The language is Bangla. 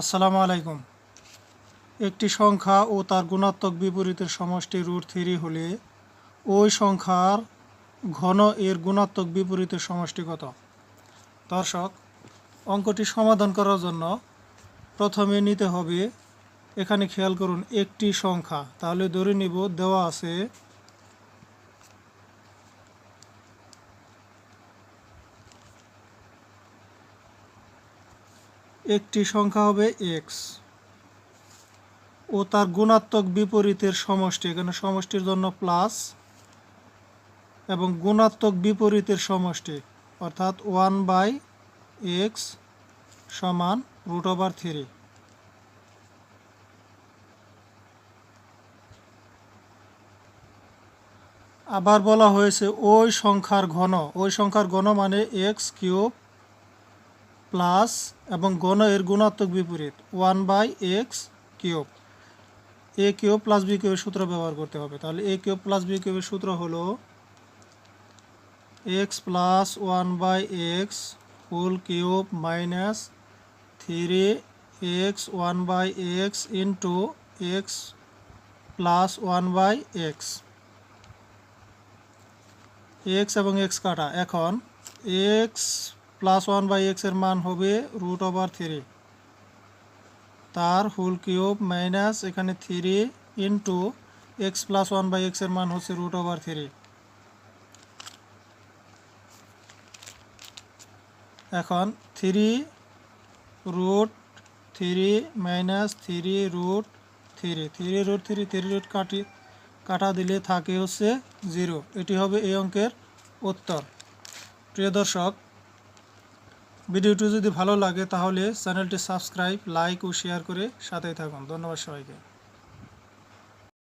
আসসালামু আলাইকুম। একটি সংখ্যা ও তার গুণাত্মক বিপরীতের সমষ্টি রুট থ্রি হলে ওই সংখ্যার ঘন এর গুণাত্মক বিপরীতের সমষ্টি কত? দর্শক, অঙ্কটি সমাধান করার জন্য প্রথমে নিতে হবে, এখানে খেয়াল করুন একটি সংখ্যা, তাহলে ধরে নিব দেওয়া আছে একটি সংখ্যা হবে এক্স ও তার গুণাত্মক বিপরীতের সমষ্টি, এখানে সমষ্টির জন্য প্লাস এবং গুণাত্মক বিপরীতের সমষ্টি, অর্থাৎ ওয়ান বাই এক্স সমান রুট ওভার থ্রি আবার বলা হয়েছে ওই সংখ্যার ঘন, ওই সংখ্যার ঘন মানে এক্স কিউব প্লাস এবং ঘন এর গুণাত্মক বিপরীত। One by x cube. A cube plus b কিউবের সূত্র ব্যবহার করতে হবে। তাহলে এ কিউব প্লাস বি কিউবের সূত্র হলো x plus one by x whole cube minus three x one by x into x plus one by x. X এবং এক্স কাটা। এখন এক্স প্লাস ওয়ান বাই এক্সের মান হবে রুট ওভার থ্রি তার হোল কিউব মাইনাস এখানে three into x plus one by এক্সের মান হচ্ছে রুট ওভার থ্রি এখন three root three minus three root three three root three three root কাটি, কাটা দিলে থাকে হচ্ছে জিরো এটি হবে এই অঙ্কের উত্তর। প্রিয় দর্শক ভিডিওটি যদি ভালো লাগে তাহলে চ্যানেলটি সাবস্ক্রাইব, লাইক ও শেয়ার করে সাথেই থাকুন। ধন্যবাদ সবাইকে।